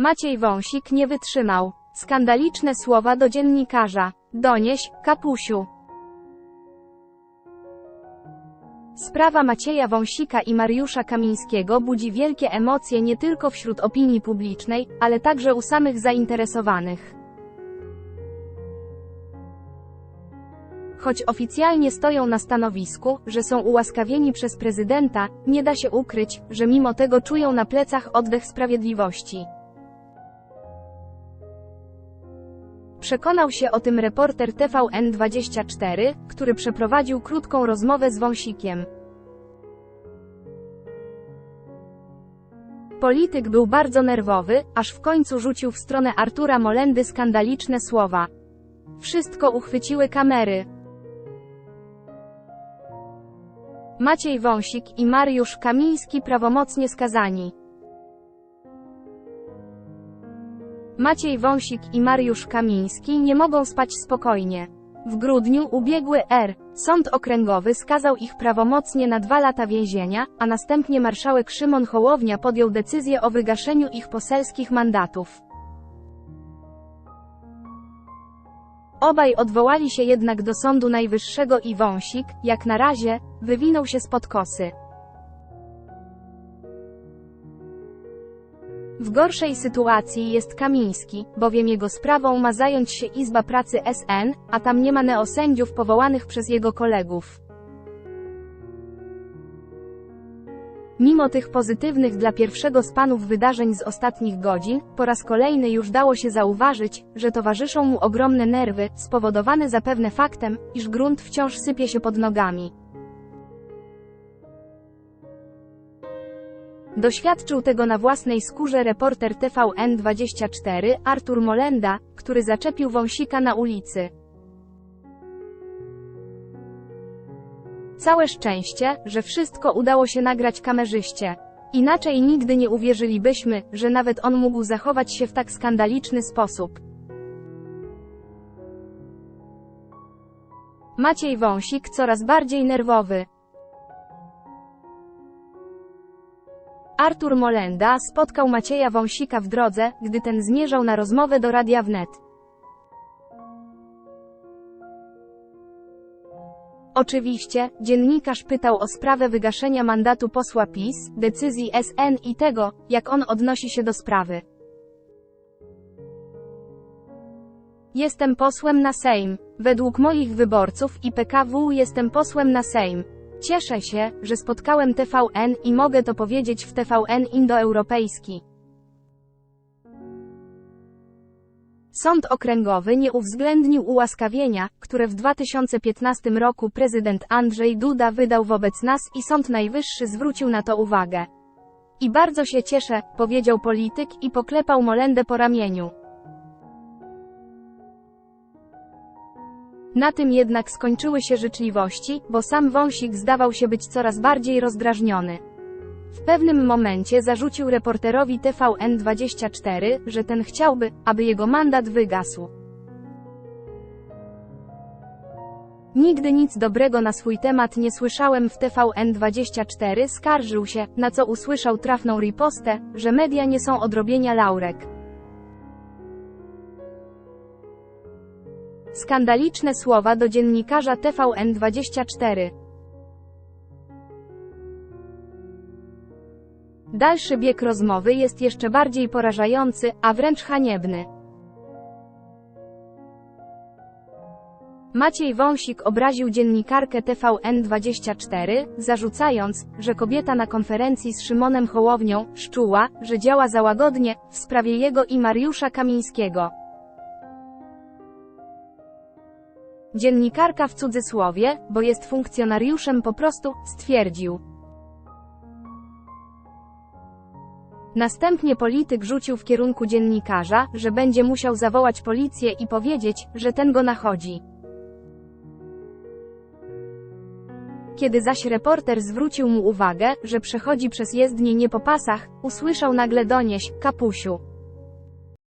Maciej Wąsik nie wytrzymał. Skandaliczne słowa do dziennikarza. Donieś, kapusiu. Sprawa Macieja Wąsika i Mariusza Kamińskiego budzi wielkie emocje nie tylko wśród opinii publicznej, ale także u samych zainteresowanych. Choć oficjalnie stoją na stanowisku, że są ułaskawieni przez prezydenta, nie da się ukryć, że mimo tego czują na plecach oddech sprawiedliwości. Przekonał się o tym reporter TVN24, który przeprowadził krótką rozmowę z Wąsikiem. Polityk był bardzo nerwowy, aż w końcu rzucił w stronę Artura Molendy skandaliczne słowa. Wszystko uchwyciły kamery. Maciej Wąsik i Mariusz Kamiński prawomocnie skazani. Maciej Wąsik i Mariusz Kamiński nie mogą spać spokojnie. W grudniu ubiegły R. Sąd Okręgowy skazał ich prawomocnie na dwa lata więzienia, a następnie marszałek Szymon Hołownia podjął decyzję o wygaszeniu ich poselskich mandatów. Obaj odwołali się jednak do Sądu Najwyższego i Wąsik, jak na razie, wywinął się spod kosy. W gorszej sytuacji jest Kamiński, bowiem jego sprawą ma zająć się Izba Pracy SN, a tam nie ma neosędziów powołanych przez jego kolegów. Mimo tych pozytywnych dla pierwszego z panów wydarzeń z ostatnich godzin, po raz kolejny już dało się zauważyć, że towarzyszą mu ogromne nerwy, spowodowane zapewne faktem, iż grunt wciąż sypie się pod nogami. Doświadczył tego na własnej skórze reporter TVN24 Artur Molenda, który zaczepił wąsika na ulicy. Całe szczęście, że wszystko udało się nagrać kamerzyście. Inaczej nigdy nie uwierzylibyśmy, że nawet on mógł zachować się w tak skandaliczny sposób. Maciej Wąsik coraz bardziej nerwowy. Artur Molenda spotkał Macieja Wąsika w drodze, gdy ten zmierzał na rozmowę do Radia Wnet. Oczywiście, dziennikarz pytał o sprawę wygaszenia mandatu posła PiS, decyzji SN i tego, jak on odnosi się do sprawy. Jestem posłem na Sejm. Według moich wyborców i PKW jestem posłem na Sejm. Cieszę się, że spotkałem TVN i mogę to powiedzieć w TVN Indoeuropejski. Sąd Okręgowy nie uwzględnił ułaskawienia, które w 2015 roku prezydent Andrzej Duda wydał wobec nas i Sąd Najwyższy zwrócił na to uwagę. I bardzo się cieszę, powiedział polityk i poklepał Molendę po ramieniu. Na tym jednak skończyły się życzliwości, bo sam Wąsik zdawał się być coraz bardziej rozdrażniony. W pewnym momencie zarzucił reporterowi TVN24, że ten chciałby, aby jego mandat wygasł. Nigdy nic dobrego na swój temat nie słyszałem w TVN24 skarżył się, na co usłyszał trafną ripostę, że media nie są odrobienia laurek. Skandaliczne słowa do dziennikarza TVN24. Dalszy bieg rozmowy jest jeszcze bardziej porażający, a wręcz haniebny. Maciej Wąsik obraził dziennikarkę TVN24, zarzucając, że kobieta na konferencji z Szymonem Hołownią szczuła, że działa za łagodnie w sprawie jego i Mariusza Kamińskiego. Dziennikarka w cudzysłowie, bo jest funkcjonariuszem po prostu, stwierdził. Następnie polityk rzucił w kierunku dziennikarza, że będzie musiał zawołać policję i powiedzieć, że ten go nachodzi. Kiedy zaś reporter zwrócił mu uwagę, że przechodzi przez jezdnię nie po pasach, usłyszał nagle donieś, kapusiu.